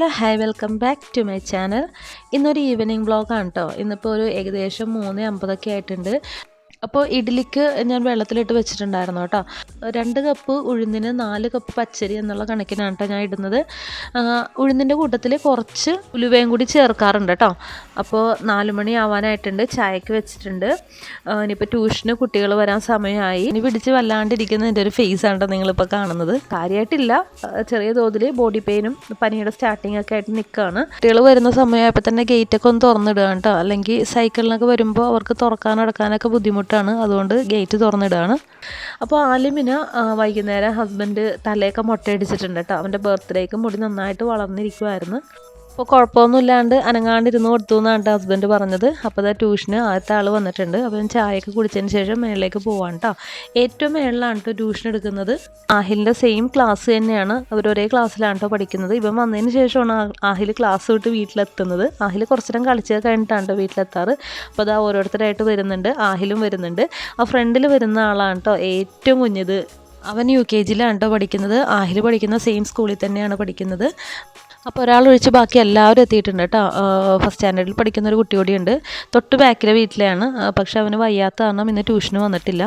Hello hi welcome back to my channel. ഇന്നൊരു evening വ്ളോഗാണ് കേട്ടോ ഇന്നിപ്പോൾ ഒരു ഏകദേശം മൂന്ന് അമ്പതൊക്കെ ആയിട്ടുണ്ട്. അപ്പോൾ ഇഡ്ഡലിക്ക് ഞാൻ വെള്ളത്തിലിട്ട് വെച്ചിട്ടുണ്ടായിരുന്നു കേട്ടോ. രണ്ട് കപ്പ് ഉഴുന്നിന് നാല് കപ്പ് പച്ചരി എന്നുള്ള കണക്കിനാണ് കേട്ടോ ഞാൻ ഇടുന്നത്. ഉഴുന്നിന്റെ കൂട്ടത്തിൽ കുറച്ച് ഉലുവയും കൂടി ചേർക്കാറുണ്ട് കേട്ടോ. അപ്പോൾ നാല് മണി ആവാനായിട്ടുണ്ട് ചായക്ക് വെച്ചിട്ടുണ്ട്. ഇനിയിപ്പോൾ ട്യൂഷന് കുട്ടികൾ വരാൻ സമയമായി. ഇനി പിടിച്ച് വല്ലാണ്ടിരിക്കുന്ന എന്റെ ഒരു ഫേസ് ആണ് നിങ്ങളിപ്പോൾ കാണുന്നത്. കാര്യമായിട്ടില്ല ചെറിയ തോതിൽ ബോഡി പെയിനും പനിയുടെ സ്റ്റാർട്ടിങ് ഒക്കെ ആയിട്ട് നിൽക്കുകയാണ് കുട്ടികൾ വരുന്ന സമയമായപ്പോൾ തന്നെ ഗേറ്റൊക്കെ ഒന്ന് തുറന്നിടുക കേട്ടോ. അല്ലെങ്കിൽ സൈക്കിളിനൊക്കെ വരുമ്പോൾ അവർക്ക് തുറക്കാനോ അടക്കാനൊക്കെ ബുദ്ധിമുട്ടാണ് അതുകൊണ്ട് ഗേറ്റ് തുറന്നിടുകയാണ് അപ്പോൾ ആലിമിന് വൈകുന്നേരം ഹസ്ബൻഡ് തലയൊക്കെ മുട്ടയടിച്ചിട്ടുണ്ട് കേട്ടോ അവന്റെ ബർത്ത്ഡേക്ക് മുടി നന്നായിട്ട് വളർന്നിരിക്കുമായിരുന്നു അപ്പോൾ കുഴപ്പമൊന്നുമില്ലാണ്ട് അനങ്ങാണ്ടിരുന്ന് കൊടുത്തു എന്നാണ് ഹസ്ബൻഡ് പറഞ്ഞത്. അപ്പോൾ അതാ ട്യൂഷന് ആദ്യത്തെ ആൾ വന്നിട്ടുണ്ട്. അപ്പോൾ ഞാൻ ചായയൊക്കെ കുടിച്ചതിന് ശേഷം മേളിലേക്ക് പോവാണ് കേട്ടോ ഏറ്റവും മേളിലാണ് കേട്ടോ ട്യൂഷൻ എടുക്കുന്നത്. ആഹിലിന്റെ സെയിം ക്ലാസ് തന്നെയാണ്. അവർ ഒരേ ക്ലാസ്സിലാണ് കേട്ടോ പഠിക്കുന്നത്. ഇവൻ വന്നതിന് ശേഷമാണ് ആഹിൽ ക്ലാസ് വിട്ട് വീട്ടിലെത്തുന്നത്. ആഹിൽ കുറച്ചു നേരം കളിച്ച് കഴിഞ്ഞിട്ടാണ് കേട്ടോ വീട്ടിലെത്താറ്. അപ്പോൾ അതാ ഓരോരുത്തരായിട്ട് വരുന്നുണ്ട്. ആഹിലും വരുന്നുണ്ട്. ആ ഫ്രണ്ടിൽ വരുന്ന ആളാണ് കേട്ടോ ഏറ്റവും കുഞ്ഞത്. അവൻ യു കെ ജിയിലാണ് കേട്ടോ പഠിക്കുന്നത്. ആഹിൽ പഠിക്കുന്ന സെയിം സ്കൂളിൽ തന്നെയാണ് പഠിക്കുന്നത്. അപ്പോൾ ഒരാൾ ഒഴിച്ച് ബാക്കി എല്ലാവരും എത്തിയിട്ടുണ്ട് കേട്ടോ ഫസ്റ്റ് സ്റ്റാൻഡേർഡിൽ പഠിക്കുന്ന ഒരു കുട്ടി കൂടിയുണ്ട് തൊട്ട് ബാക്കിലെ വീട്ടിലെയാണ്. പക്ഷേ അവന് വയ്യാത്ത കാരണം ഇന്ന് ട്യൂഷന് വന്നിട്ടില്ല.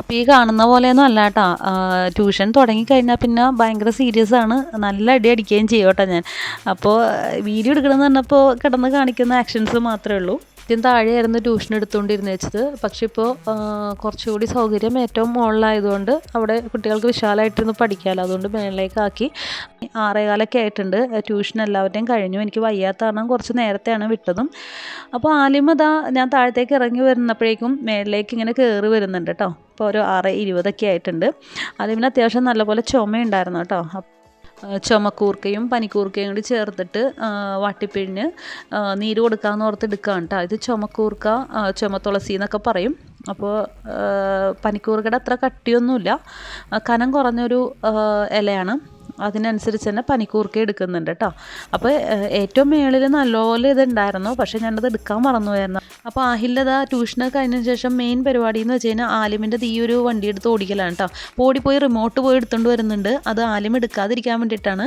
അപ്പോൾ ഈ കാണുന്ന പോലെയൊന്നും അല്ല കേട്ടോ ട്യൂഷൻ തുടങ്ങിക്കഴിഞ്ഞാൽ പിന്നെ ഭയങ്കര സീരിയസ് ആണ്. നല്ല അടി അടിക്കുകയും ചെയ്യും കേട്ടോ ഞാൻ. അപ്പോൾ വീഡിയോ എടുക്കണമെന്ന് പറഞ്ഞപ്പോൾ കിടന്ന് കാണിക്കുന്ന ആക്ഷൻസ് മാത്രമേ ഉള്ളൂ. ആദ്യം താഴെയായിരുന്നു ട്യൂഷൻ എടുത്തുകൊണ്ടിരുന്നത് വെച്ചത്. പക്ഷേ ഇപ്പോൾ കുറച്ചുകൂടി സൗകര്യം ഏറ്റവും മുകളിലായതുകൊണ്ട് അവിടെ കുട്ടികൾക്ക് വിശാലമായിട്ടിരുന്ന് പഠിക്കാമല്ലോ. അതുകൊണ്ട് മേളിലേക്കാക്കി ആറേകാലൊക്കെ ആയിട്ടുണ്ട്. ട്യൂഷൻ എല്ലാവരുടെയും കഴിഞ്ഞു. എനിക്ക് വയ്യാത്ത കാരണം കുറച്ച് നേരത്തെയാണ് വിട്ടതും. അപ്പോൾ ആലിമതാ ഞാൻ താഴത്തേക്ക് ഇറങ്ങി വരുന്നപ്പോഴേക്കും മേളിലേക്ക് ഇങ്ങനെ കയറി വരുന്നുണ്ട് കേട്ടോ. ഇപ്പോൾ ഒരു ആറ് ഇരുപതൊക്കെ ആയിട്ടുണ്ട്. ആലിമിന് അത്യാവശ്യം നല്ലപോലെ ചുമയുണ്ടായിരുന്നു കേട്ടോ. ചുമക്കൂർക്കയും പനിക്കൂർക്കയും കൂടി ചേർത്തിട്ട് വാട്ടിപ്പിഴിഞ്ഞ് നീര് കൊടുക്കാമെന്ന് ഓർത്ത് എടുക്കുകയാണ് കേട്ടോ ഇത് ചുമക്കൂർക്ക ചുമത്തുളസി എന്നൊക്കെ പറയും. അപ്പോൾ പനിക്കൂർക്കയുടെ അത്ര കട്ടിയൊന്നുമില്ല. കനം കുറഞ്ഞൊരു ഇലയാണ്. അതിനനുസരിച്ച് തന്നെ പനിക്കൂർക്ക എടുക്കുന്നുണ്ട് കേട്ടോ. അപ്പോൾ ഏറ്റവും മേളിൽ നല്ലപോലെ ഇതുണ്ടായിരുന്നു. പക്ഷേ ഞാനത് എടുക്കാൻ മറന്നുപോയിരുന്നു അപ്പോൾ ആഹില്ലത ട്യൂഷനൊക്കെ കഴിഞ്ഞതിന് ശേഷം മെയിൻ പരിപാടി എന്ന് വെച്ച് കഴിഞ്ഞാൽ ആലിമിന്റെ ഈ ഒരു വണ്ടി എടുത്ത് ഓടിക്കലാണ് കേട്ടോ. ഓടിപ്പോയി റിമോട്ട് പോയി എടുത്തുകൊണ്ട് വരുന്നുണ്ട്. അത് ആലിം എടുക്കാതിരിക്കാൻ വേണ്ടിയിട്ടാണ്.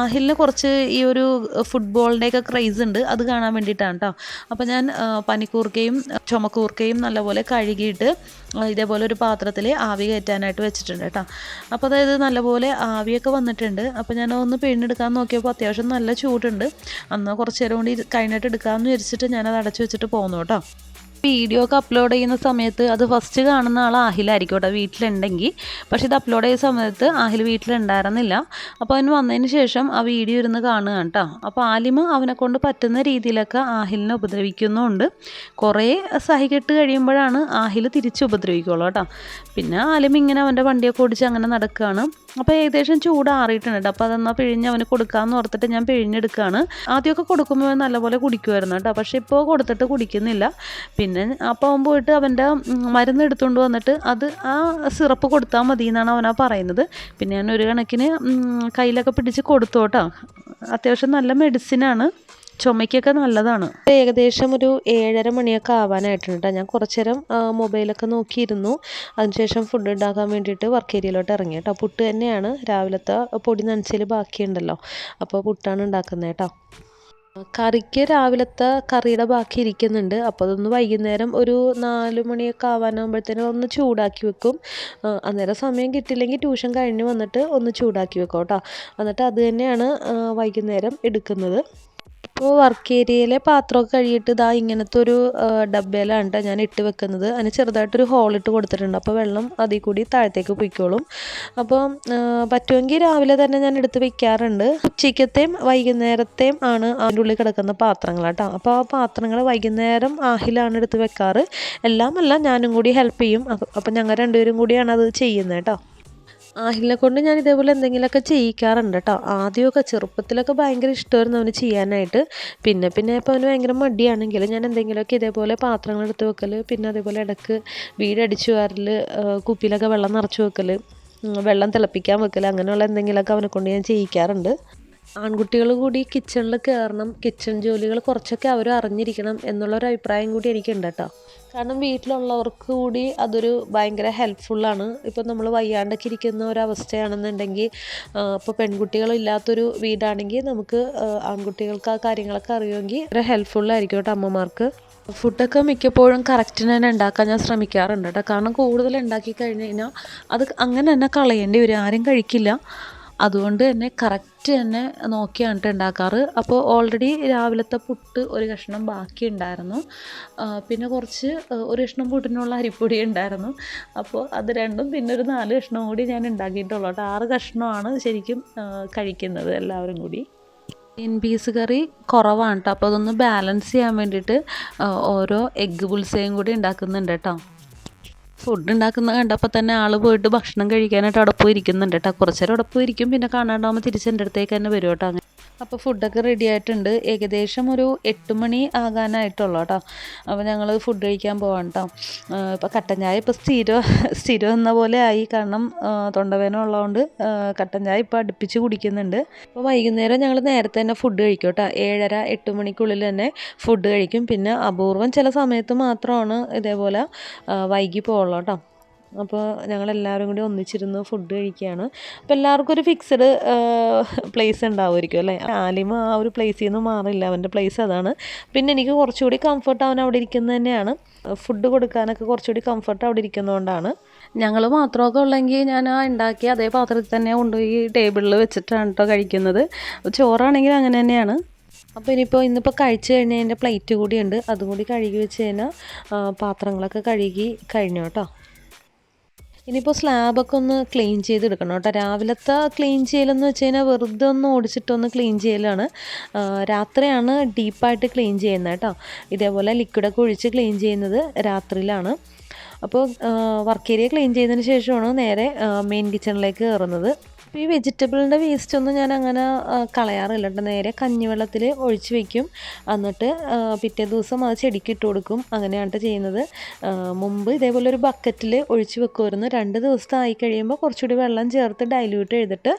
ആഹിലിന് കുറച്ച് ഈ ഒരു ഫുട്ബോളിന്റെയൊക്കെ ക്രൈസ് ഉണ്ട്. അത് കാണാൻ വേണ്ടിയിട്ടാണ് കേട്ടോ. അപ്പോൾ ഞാൻ പനിക്കൂർക്കയും ചുമക്കൂർക്കയും നല്ലപോലെ കഴുകിയിട്ട് ഇതേപോലെ ഒരു പാത്രത്തിൽ ആവി കയറ്റാനായിട്ട് വെച്ചിട്ടുണ്ട് കേട്ടോ. അപ്പോൾ അതായത് നല്ലപോലെ ആവിയൊക്കെ വന്നിട്ടുണ്ട്. അപ്പോൾ ഞാൻ ഒന്ന് പിഴിഞ്ഞെടുക്കാൻ നോക്കിയപ്പോൾ അത്യാവശ്യം നല്ല ചൂടുണ്ട്. അന്ന് കുറച്ച് നേരം കൂടി കഴിഞ്ഞിട്ട് എടുക്കാമെന്ന് വിചാരിച്ചിട്ട് ഞാനത് അടച്ചു വെച്ചിട്ട് പോന്നു കേട്ടോ. വീഡിയോ ഒക്കെ അപ്ലോഡ് ചെയ്യുന്ന സമയത്ത് അത് ഫസ്റ്റ് കാണുന്ന ആൾ ആഹിലായിരിക്കും കേട്ടോ വീട്ടിലുണ്ടെങ്കിൽ പക്ഷെ ഇത് അപ്ലോഡ് ചെയ്യുന്ന സമയത്ത് ആഹിൽ വീട്ടിലുണ്ടായിരുന്നില്ല. അപ്പോൾ അവൻ വന്നതിന് ശേഷം ആ വീഡിയോ ഇരുന്ന് കാണുക കേട്ടോ. അപ്പോൾ ആലിമ അവനെ കൊണ്ട് പറ്റുന്ന രീതിയിലൊക്കെ ആഹിലിനെ ഉപദ്രവിക്കുന്നുണ്ട്. കുറേ സഹികെട്ട് കഴിയുമ്പോഴാണ് ആഹിൽ തിരിച്ച് ഉപദ്രവിക്കുള്ളൂ കേട്ടോ. പിന്നെ ആലിമ ഇങ്ങനെ അവന്റെ വണ്ടിയൊക്കെ ഓടിച്ച് അങ്ങനെ നടക്കുകയാണ്. അപ്പോൾ ഏകദേശം ചൂടാറിയിട്ടുണ്ട് അപ്പോൾ അതെന്നാൽ പിഴിഞ്ഞ് അവന് കൊടുക്കാമെന്ന് ഓർത്തിട്ട് ഞാൻ പിഴിഞ്ഞെടുക്കുകയാണ് ആദ്യമൊക്കെ കൊടുക്കുമ്പോൾ നല്ലപോലെ കുടിക്കുമായിരുന്നു കേട്ടോ. പക്ഷേ ഇപ്പോൾ കൊടുത്തിട്ട് കുടിക്കുന്നില്ല. പിന്നെ അപ്പോൾ പോയിട്ട് അവന്റെ മരുന്ന് എടുത്തുകൊണ്ട് വന്നിട്ട് അത് ആ സിറപ്പ് കൊടുത്താൽ മതി എന്നാണ് അവനാ പറയുന്നത്. പിന്നെ ഞാൻ ഒരു കണക്കിന് കയ്യിലൊക്കെ പിടിച്ച് കൊടുത്തോട്ടോ അത്യാവശ്യം നല്ല മെഡിസിനാണ് ചുമയ്ക്കൊക്കെ നല്ലതാണ്. ഏകദേശം ഒരു ഏഴര മണിയൊക്കെ ആവാനായിട്ടുണ്ട് കേട്ടോ ഞാൻ കുറച്ച് നേരം ആ, മൊബൈലൊക്കെ നോക്കിയിരുന്നു. അതിനുശേഷം ഫുഡ് ഉണ്ടാക്കാൻ വേണ്ടിയിട്ട് വർക്ക് ഏരിയയിലോട്ട് ഇറങ്ങി കേട്ടോ പുട്ട് തന്നെയാണ്. രാവിലത്തെ പൊടി നനച്ചിൽ ബാക്കിയുണ്ടല്ലോ. അപ്പോൾ പുട്ടാണ് ഉണ്ടാക്കുന്നത് കേട്ടോ കറിക്ക് രാവിലത്തെ കറിയുടെ ബാക്കി ഇരിക്കുന്നുണ്ട്. അപ്പോൾ അതൊന്ന് വൈകുന്നേരം ഒരു നാല് മണിയൊക്കെ ആവാനാകുമ്പോഴത്തേനും ഒന്ന് ചൂടാക്കി വെക്കും. അന്നേരം സമയം കിട്ടില്ലെങ്കിൽ ട്യൂഷൻ കഴിഞ്ഞ് വന്നിട്ട് ഒന്ന് ചൂടാക്കി വെക്കും കേട്ടോ എന്നിട്ട് അത് തന്നെയാണ് വൈകുന്നേരം എടുക്കുന്നത്. ഇപ്പോൾ വർക്ക് ഏരിയയിലെ പാത്രമൊക്കെ കഴുകിയിട്ട് ഇതാ ഇങ്ങനത്തെ ഒരു ഡബ്ബയിലാണ് കേട്ടോ ഞാൻ ഇട്ട് വെക്കുന്നത്. അതിന് ചെറുതായിട്ടൊരു ഹോൾ ഇട്ട് കൊടുത്തിട്ടുണ്ട്. അപ്പോൾ വെള്ളം അതിൽ കൂടി താഴത്തേക്ക് പൊയ്ക്കോളും അപ്പോൾ പറ്റുമെങ്കിൽ രാവിലെ തന്നെ ഞാൻ എടുത്ത് വെക്കാറുണ്ട്. ഉച്ചയ്ക്കത്തെയും വൈകുന്നേരത്തെയും ആണ് അതിന്റെ ഉള്ളിൽ കിടക്കുന്ന പാത്രങ്ങൾ കേട്ടോ അപ്പോൾ ആ പാത്രങ്ങൾ വൈകുന്നേരം ആഹിലാണ് എടുത്ത് വെക്കാറ്. എല്ലാമല്ല ഞാനും കൂടി ഹെൽപ്പ് ചെയ്യും. അപ്പോൾ ഞങ്ങൾ രണ്ടുപേരും കൂടിയാണ് അത് ചെയ്യുന്നത് കേട്ടോ ആഹിലിനെ കൊണ്ട് ഞാൻ ഇതേപോലെ എന്തെങ്കിലുമൊക്കെ ചെയ്യിക്കാറുണ്ട് കേട്ടോ. ആദ്യമൊക്കെ ചെറുപ്പത്തിലൊക്കെ ഭയങ്കര ഇഷ്ടമായിരുന്നു അവന് ചെയ്യാനായിട്ട്. പിന്നെ പിന്നെ ഇപ്പോൾ അവന് ഭയങ്കര മടിയാണെങ്കിൽ ഞാൻ എന്തെങ്കിലുമൊക്കെ ഇതേപോലെ പാത്രങ്ങൾ എടുത്ത് വെക്കൽ പിന്നെ അതേപോലെ ഇടയ്ക്ക് വീടടിച്ചു വാരൽ കുപ്പിയിലൊക്കെ വെള്ളം നിറച്ച് വെക്കൽ വെള്ളം തിളപ്പിക്കാൻ വെക്കൽ അങ്ങനെയുള്ള എന്തെങ്കിലുമൊക്കെ അവനെ കൊണ്ട് ഞാൻ ചെയ്യിക്കാറുണ്ട്. ആൺകുട്ടികൾ കൂടി കിച്ചണിൽ കയറണം കിച്ചൺ ജോലികൾ കുറച്ചൊക്കെ അവർ അറിഞ്ഞിരിക്കണം എന്നുള്ളൊരു അഭിപ്രായം കൂടി എനിക്കുണ്ട് കേട്ടോ. കാരണം വീട്ടിലുള്ളവർക്ക് കൂടി അതൊരു ഭയങ്കര ഹെൽപ്ഫുള്ളാണ് ഇപ്പോൾ നമ്മൾ വയ്യാണ്ടൊക്കെ ഇരിക്കുന്ന ഒരവസ്ഥയാണെന്നുണ്ടെങ്കിൽ ഇപ്പോൾ പെൺകുട്ടികളില്ലാത്തൊരു വീടാണെങ്കിൽ നമുക്ക് ആൺകുട്ടികൾക്ക് ആ കാര്യങ്ങളൊക്കെ അറിയുമെങ്കിൽ ഒരു ഹെൽപ്ഫുള്ളായിരിക്കും കേട്ടോ അമ്മമാർക്ക്. ഫുഡൊക്കെ മിക്കപ്പോഴും കറക്റ്റിന് തന്നെ ഉണ്ടാക്കാൻ ഞാൻ ശ്രമിക്കാറുണ്ട് കേട്ടോ. കാരണം കൂടുതൽ ഉണ്ടാക്കി കഴിഞ്ഞ് കഴിഞ്ഞാൽ അത് അങ്ങനെ തന്നെ കളയേണ്ടി വരും. ആരും കഴിക്കില്ല. അതുകൊണ്ട് തന്നെ കറക്റ്റ് തന്നെ നോക്കിയാണ് ഉണ്ടാക്കാറ് അപ്പോൾ ഓൾറെഡി രാവിലത്തെ പുട്ട് ഒരു കഷ്ണം ബാക്കി ഉണ്ടായിരുന്നു പിന്നെ കുറച്ച് ഒരു കഷ്ണം പുട്ടിനുള്ള അരിപ്പൊടി ഉണ്ടായിരുന്നു അപ്പോൾ അത് രണ്ടും പിന്നെ ഒരു നാല് കഷ്ണം കൂടി ഞാൻ ഉണ്ടാക്കിയിട്ടുള്ളൂ കേട്ടോ ആറ് കഷ്ണമാണ് ശരിക്കും കഴിക്കുന്നത് എല്ലാവരും കൂടി. ഗ്രീൻ പീസ് കറി കുറവാണ് കേട്ടോ അപ്പോൾ അതൊന്ന് ബാലൻസ് ചെയ്യാൻ വേണ്ടിയിട്ട് ഓരോ എഗ്ഗ് പുൽസയും കൂടി ഉണ്ടാക്കുന്നുണ്ട് കേട്ടോ ഫുഡ് ഉണ്ടാക്കുന്ന കണ്ടപ്പോൾ തന്നെ ആൾ പോയിട്ട് ഭക്ഷണം കഴിക്കാനായിട്ട് അവിടെ പോയി ഇരിക്കുന്നുണ്ട് കേട്ടോ കുറച്ചേരം അവിടെ പോയി ഇരിക്കും പിന്നെ കാണാണ്ടാവുമ്പോൾ തിരിച്ച് എന്റെ അടുത്തേക്ക് തന്നെ വരും കേട്ടോ അങ്ങനെ അപ്പോൾ ഫുഡൊക്കെ റെഡി ആയിട്ടുണ്ട്. ഏകദേശം ഒരു എട്ട് മണി ആകാനായിട്ടുള്ളൂ കേട്ടോ അപ്പോൾ ഞങ്ങൾ ഫുഡ് കഴിക്കാൻ പോവാം കേട്ടോ ഇപ്പോൾ കട്ടൻ ചായ ഇപ്പോൾ സ്ഥിരം സ്ഥിരം എന്ന പോലെ ആയി. കാരണം തൊണ്ടവേന ഉള്ളതുകൊണ്ട് കട്ടൻ ചായ ഇപ്പോൾ അടുപ്പിച്ച് കുടിക്കുന്നുണ്ട്. അപ്പോൾ വൈകുന്നേരം ഞങ്ങൾ നേരത്തെ തന്നെ ഫുഡ് കഴിക്കും കേട്ടോ ഏഴര എട്ട് മണിക്കുള്ളിൽ തന്നെ ഫുഡ് കഴിക്കും. പിന്നെ അപൂർവം ചില സമയത്ത് മാത്രമാണ് ഇതേപോലെ വൈകി പോകുള്ളൂ കേട്ടോ അപ്പോൾ ഞങ്ങളെല്ലാവരും കൂടി ഒന്നിച്ചിരുന്ന് ഫുഡ് കഴിക്കുകയാണ്. അപ്പോൾ എല്ലാവർക്കും ഒരു ഫിക്സഡ് പ്ലേസ് ഉണ്ടാവുമായിരിക്കും അല്ലേ? ആലിമ ആ ഒരു പ്ലേസിൽ നിന്ന് മാറില്ല. അവന്റെ പ്ലേസ് അതാണ്. പിന്നെ എനിക്ക് കുറച്ചുകൂടി കംഫർട്ട് അവൻ അവിടെ ഇരിക്കുന്നത് തന്നെയാണ്. ഫുഡ് കൊടുക്കാനൊക്കെ കുറച്ചുകൂടി കംഫർട്ട് അവിടെ ഇരിക്കുന്നതുകൊണ്ടാണ്. ഞങ്ങൾ മാത്രമൊക്കെ ഉള്ളെങ്കിൽ ഞാൻ ആ ഉണ്ടാക്കി അതേ പാത്രത്തിൽ തന്നെ കൊണ്ടുപോയി ടേബിളിൽ വെച്ചിട്ടാണ് കേട്ടോ കഴിക്കുന്നത്. ചോറാണെങ്കിൽ അങ്ങനെ തന്നെയാണ്. അപ്പോൾ ഇനിയിപ്പോൾ ഇന്നിപ്പോൾ കഴിച്ച് കഴിഞ്ഞതിന്റെ പ്ലേറ്റ് കൂടിയുണ്ട് അതും കൂടി കഴുകി വെച്ച് കഴിഞ്ഞാൽ പാത്രങ്ങളൊക്കെ കഴുകി കഴിഞ്ഞു കേട്ടോ ഇനിയിപ്പോൾ സ്ലാബൊക്കെ ഒന്ന് ക്ലീൻ ചെയ്തെടുക്കണം കേട്ടോ. രാവിലത്തെ ക്ലീൻ ചെയ്യലെന്ന് വെച്ച് കഴിഞ്ഞാൽ വെറുതെ ഒന്ന് ഓടിച്ചിട്ടൊന്ന് ക്ലീൻ ചെയ്യലാണ്. രാത്രിയാണ് ഡീപ്പായിട്ട് ക്ലീൻ ചെയ്യുന്നത് കേട്ടോ. ഇതേപോലെ ലിക്വിഡൊക്കെ ഒഴിച്ച് ക്ലീൻ ചെയ്യുന്നത് രാത്രിയിലാണ്. അപ്പോൾ വർക്ക് ഏരിയ ക്ലീൻ ചെയ്തതിന് ശേഷമാണ് നേരെ മെയിൻ കിച്ചണിലേക്ക് കയറുന്നത് ഈ വെജിറ്റബിളിന്റെ വേസ്റ്റ് ഒന്നും ഞാൻ അങ്ങനെ കളയാറില്ല കേട്ടോ. നേരെ കഞ്ഞിവെള്ളത്തിൽ ഒഴിച്ച് വെക്കും. എന്നിട്ട് പിറ്റേ ദിവസം അത് ചെടിക്ക് ഇട്ട് കൊടുക്കും. അങ്ങനെയാണ് ചെയ്യുന്നത്. മുമ്പ് ഇതേപോലെ ഒരു ബക്കറ്റിൽ ഒഴിച്ച് വെക്കുമായിരുന്നു. രണ്ട് ദിവസം ആയി കഴിയുമ്പോൾ കുറച്ചുകൂടി വെള്ളം ചേർത്ത് ഡൈല്യൂട്ട് ചെയ്തിട്ട്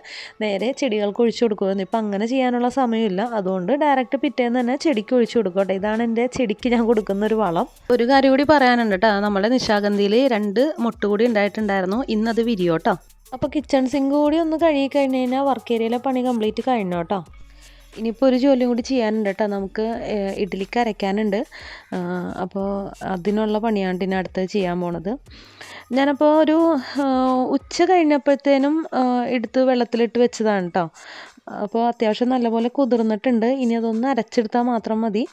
നേരെ ചെടികൾക്ക് ഒഴിച്ച് കൊടുക്കുമായിരുന്നു. ഇപ്പം അങ്ങനെ ചെയ്യാനുള്ള സമയമില്ല. അതുകൊണ്ട് ഡയറക്റ്റ് പിറ്റേന്ന് തന്നെ ചെടിക്ക് ഒഴിച്ച് കൊടുക്കട്ടെ ഇതാണ് എന്റെ ചെടിക്ക് ഞാൻ കൊടുക്കുന്ന ഒരു വളം. ഒരു കാര്യം കൂടി പറയാനുണ്ട് കേട്ടോ. നമ്മുടെ നിശാഗന്ധിയിൽ രണ്ട് മുട്ടുകൂടി ഉണ്ടായിട്ടുണ്ടായിരുന്നു. ഇന്നത് വിരിയോ കേട്ടോ അപ്പോൾ കിച്ചൺ സിങ്ക് കൂടി ഒന്ന് കഴുകി കഴിഞ്ഞ് കഴിഞ്ഞാൽ വർക്ക് ഏരിയയിലെ പണി കംപ്ലീറ്റ് കഴിഞ്ഞു കേട്ടോ. ഇനിയിപ്പോൾ ഒരു ജോലിയും കൂടി ചെയ്യാനുണ്ട് കേട്ടോ. നമുക്ക് ഇഡ്ഡലിക്ക് അരയ്ക്കാനുണ്ട്. അപ്പോൾ അതിനുള്ള പണിയാണ് ഇനി അടുത്ത് ചെയ്യാൻ പോണത്. ഞാനപ്പോൾ ഒരു ഉച്ച കഴിഞ്ഞപ്പോഴത്തേനും എടുത്ത് വെള്ളത്തിലിട്ട് വെച്ചതാണ് കേട്ടോ. അപ്പോൾ അത്യാവശ്യം നല്ലപോലെ കുതിർന്നിട്ടുണ്ട്. ഇനി അതൊന്ന് അരച്ചെടുത്താൽ മാത്രം മതി.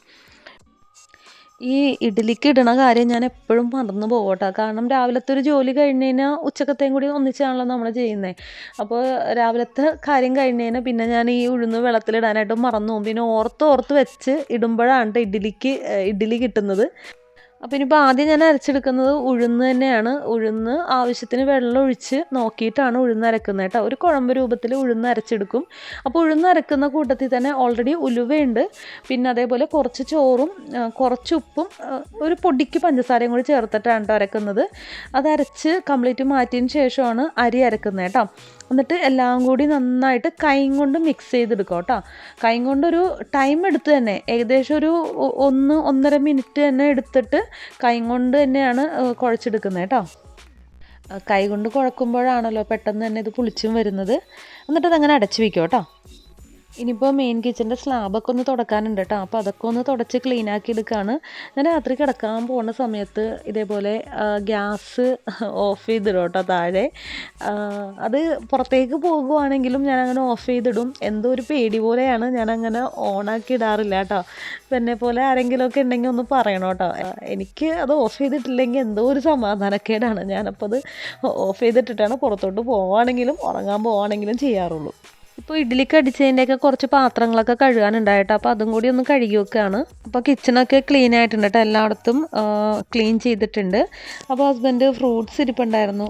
ഈ ഇഡ്ഡലിക്ക് ഇടണ കാര്യം ഞാൻ എപ്പോഴും മറന്നു പോകട്ടെ കാരണം രാവിലത്തെ ഒരു ജോലി കഴിഞ്ഞ് കഴിഞ്ഞാൽ ഉച്ചക്കത്തെയും കൂടി ഒന്നിച്ചാണല്ലോ നമ്മൾ ചെയ്യുന്നത് അപ്പോൾ രാവിലത്തെ കാര്യം കഴിഞ്ഞ് കഴിഞ്ഞാൽ പിന്നെ ഞാൻ ഈ ഉഴുന്ന് വെള്ളത്തിലിടാനായിട്ട് മറന്നു പോകും. പിന്നെ ഓർത്ത് ഓർത്ത് വെച്ച് ഇടുമ്പോഴാണ് ഇഡ്ഡലിക്ക് ഇഡ്ഡലി കിട്ടുന്നത്. അപ്പോൾ ഇനിയിപ്പോൾ ആദ്യം ഞാൻ അരച്ചെടുക്കുന്നത് ഉഴുന്ന് തന്നെയാണ്. ഉഴുന്ന് ആവശ്യത്തിന് വെള്ളം ഒഴിച്ച് നോക്കിയിട്ടാണ് ഉഴുന്ന് അരക്കുന്നത് കേട്ടോ. ഒരു കുഴമ്പ് രൂപത്തിൽ ഉഴുന്ന് അരച്ചെടുക്കും. അപ്പോൾ ഉഴുന്ന് അരക്കുന്ന കൂട്ടത്തിൽ തന്നെ ഓൾറെഡി ഉലുവയുണ്ട്. പിന്നെ അതേപോലെ കുറച്ച് ചോറും കുറച്ച് ഉപ്പും ഒരു പൊടിക്ക് പഞ്ചസാരയും കൂടി ചേർത്തിട്ടാണ് കേട്ടോ അരക്കുന്നത്. അത് അരച്ച് കംപ്ലീറ്റ് മാറ്റിയതിന് ശേഷമാണ് അരി അരക്കുന്നത് കേട്ടോ. എന്നിട്ട് എല്ലാം കൂടി നന്നായിട്ട് കൈയും കൊണ്ട് മിക്സ് ചെയ്തെടുക്കുക കേട്ടോ. കൈയും കൊണ്ടൊരു ടൈം എടുത്ത് തന്നെ ഏകദേശം ഒരു ഒന്ന് ഒന്നര മിനിറ്റ് തന്നെ എടുത്തിട്ട് കൈയും കൊണ്ട് തന്നെയാണ് കുഴച്ചെടുക്കുന്നത് കേട്ടോ. കൈ കൊണ്ട് കുഴക്കുമ്പോഴാണല്ലോ പെട്ടെന്ന് തന്നെ ഇത് പുളിച്ചും വരുന്നത്. എന്നിട്ട് അതങ്ങനെ അടച്ചു വയ്ക്കും കേട്ടോ. ഇനിയിപ്പോൾ മെയിൻ കിച്ചന്റെ സ്ലാബൊക്കെ ഒന്ന് തുടക്കാനുണ്ട് കേട്ടോ അപ്പോൾ അതൊക്കെ ഒന്ന് തുടച്ച് ക്ലീൻ ആക്കി എടുക്കുകയാണ് ഞാൻ രാത്രി കിടക്കാൻ പോകുന്ന സമയത്ത് ഇതേപോലെ ഗ്യാസ് ഓഫ് ചെയ്തിടും കേട്ടോ താഴെ. അത് പുറത്തേക്ക് പോകുവാണെങ്കിലും ഞാൻ അങ്ങനെ ഓഫ് ചെയ്തിടും. എന്തോ ഒരു പേടി പോലെയാണ് ഞാൻ അങ്ങനെ ഓണാക്കി ഇടാറില്ല കേട്ടോ എന്നെ പോലെ ആരെങ്കിലുമൊക്കെ ഉണ്ടെങ്കിൽ ഒന്ന് പറയണം കേട്ടോ എനിക്ക് അത് ഓഫ് ചെയ്തിട്ടില്ലെങ്കിൽ എന്തോ ഒരു സമാധാനക്കേടാണ്. ഞാനപ്പോൾ അത് ഓഫ് ചെയ്തിട്ടിട്ടാണ് പുറത്തോട്ട് പോവുകയാണെങ്കിലും ഉറങ്ങാൻ പോവുകയാണെങ്കിലും ചെയ്യാറുള്ളൂ. ഇപ്പോൾ ഇഡ്ഡലിക്ക് അടിച്ചതിന്റെയൊക്കെ കുറച്ച് പാത്രങ്ങളൊക്കെ കഴുകാനുണ്ടായിട്ട്. അപ്പോൾ അതും കൂടി ഒന്ന് കഴുകി വെക്കുകയാണ് അപ്പോൾ കിച്ചണൊക്കെ ക്ലീൻ ആയിട്ടുണ്ട് കേട്ടോ എല്ലായിടത്തും ക്ലീൻ ചെയ്തിട്ടുണ്ട്. അപ്പോൾ ഹസ്ബൻഡ് ഫ്രൂട്ട്സ് ഇരിപ്പുണ്ടായിരുന്നു.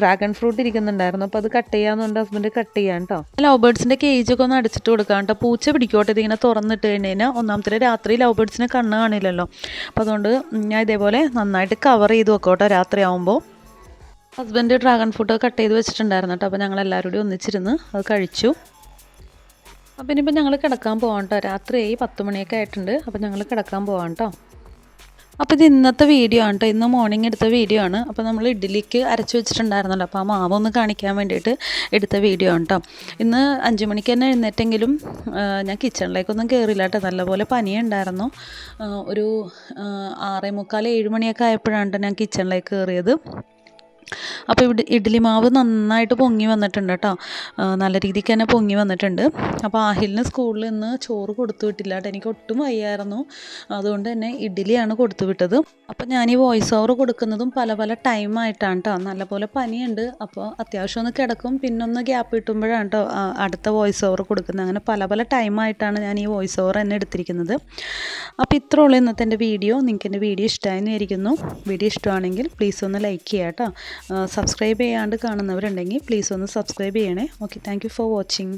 ഡ്രാഗൺ ഫ്രൂട്ട് ഇരിക്കുന്നുണ്ടായിരുന്നു. അപ്പോൾ അത് കട്ട് ചെയ്യാമെന്നുണ്ട് ഹസ്ബൻഡ് കട്ട് ചെയ്യാൻ കേട്ടോ ലവ് ബേർഡ്സിന്റെ കേജൊക്കെ ഒന്ന് അടിച്ചിട്ട് കൊടുക്കാം കേട്ടോ പൂച്ച പിടിക്കോട്ടെ ഇതിങ്ങനെ തുറന്നിട്ട് കഴിഞ്ഞ് കഴിഞ്ഞാൽ ഒന്നാമത്തെ രാത്രി ലവ് ബേർഡ്സിനെ കണ്ണ് കാണില്ലല്ലോ. അപ്പോൾ അതുകൊണ്ട് ഞാൻ ഇതേപോലെ നന്നായിട്ട് കവർ ചെയ്ത് വെക്കാം കേട്ടോ രാത്രി ആകുമ്പോൾ ഹസ്ബൻഡ് ഡ്രാഗൺ ഫ്രൂട്ട് കട്ട് ചെയ്ത് വെച്ചിട്ടുണ്ടായിരുന്നു കേട്ടോ അപ്പോൾ ഞങ്ങൾ എല്ലാവരും കൂടി ഒന്നിച്ചിരുന്ന് അത് കഴിച്ചു. അപ്പം ഇനിയിപ്പോൾ ഞങ്ങൾ കിടക്കാൻ പോകാം കേട്ടോ രാത്രിയായി പത്ത് മണിയൊക്കെ ആയിട്ടുണ്ട്. അപ്പോൾ ഞങ്ങൾ കിടക്കാൻ പോകാം കേട്ടോ അപ്പോൾ ഇത് ഇന്നത്തെ വീഡിയോ ആണ് കേട്ടോ ഇന്ന് മോർണിംഗ് എടുത്ത വീഡിയോ ആണ്. അപ്പോൾ നമ്മൾ ഇഡ്ഡലിക്ക് അരച്ച് വെച്ചിട്ടുണ്ടായിരുന്നല്ലോ. അപ്പോൾ ആ മാവ് ഒന്ന് കാണിക്കാൻ വേണ്ടിയിട്ട് എടുത്ത വീഡിയോ ആണ് കേട്ടോ ഇന്ന് അഞ്ച് മണിക്ക് തന്നെ എഴുന്നേറ്റെങ്കിലും ഞാൻ കിച്ചണിലേക്കൊന്നും കയറിയില്ല കേട്ടോ നല്ലപോലെ പനിയുണ്ടായിരുന്നു. ഒരു ആറേ മുക്കാൽ ഏഴ് മണിയൊക്കെ ആയപ്പോഴാണ് ഞാൻ കിച്ചണിലേക്ക് കയറിയത് അപ്പോൾ ഇവിടെ ഇഡ്ഡലി മാവ് നന്നായിട്ട് പൊങ്ങി വന്നിട്ടുണ്ട് കേട്ടോ. നല്ല രീതിക്ക് തന്നെ പൊങ്ങി വന്നിട്ടുണ്ട്. അപ്പോൾ ആഹിലിന് സ്കൂളിൽ നിന്ന് ചോറ് കൊടുത്തു വിട്ടില്ല കേട്ടോ. എനിക്ക് ഒട്ടും വയ്യായിരുന്നു. അതുകൊണ്ട് തന്നെ ഇഡ്ഡലിയാണ് കൊടുത്തു വിട്ടത്. അപ്പോൾ ഞാൻ ഈ വോയിസ് ഓവർ കൊടുക്കുന്നതും പല പല ടൈമായിട്ടാണ് കേട്ടോ. നല്ലപോലെ പനിയുണ്ട്. അപ്പോൾ അത്യാവശ്യം ഒന്ന് കിടക്കും. പിന്നെ ഒന്ന് ഗ്യാപ്പ് കിട്ടുമ്പോഴാണ് കേട്ടോ അടുത്ത വോയിസ് ഓവർ കൊടുക്കുന്നത്. അങ്ങനെ പല പല ടൈമായിട്ടാണ് ഞാൻ ഈ വോയിസ് ഓവർ തന്നെ എടുത്തിരിക്കുന്നത്. അപ്പോൾ ഇത്രേ ഉള്ളൂ ഇന്നത്തെ എന്റെ വീഡിയോ നിങ്ങൾക്ക് എന്റെ വീഡിയോ ഇഷ്ടമായെന്ന് വിചാരിക്കുന്നു. വീഡിയോ ഇഷ്ടമാണെങ്കിൽ പ്ലീസ് ഒന്ന് ലൈക്ക് ചെയ്യാം കേട്ടോ. സബ്സ്ക്രൈബ് ചെയ്യാണ്ട് കാണുന്നവരുണ്ടെങ്കിൽ പ്ലീസ് ഒന്ന് സബ്സ്ക്രൈബ് ചെയ്യണേ. Okay thank for watching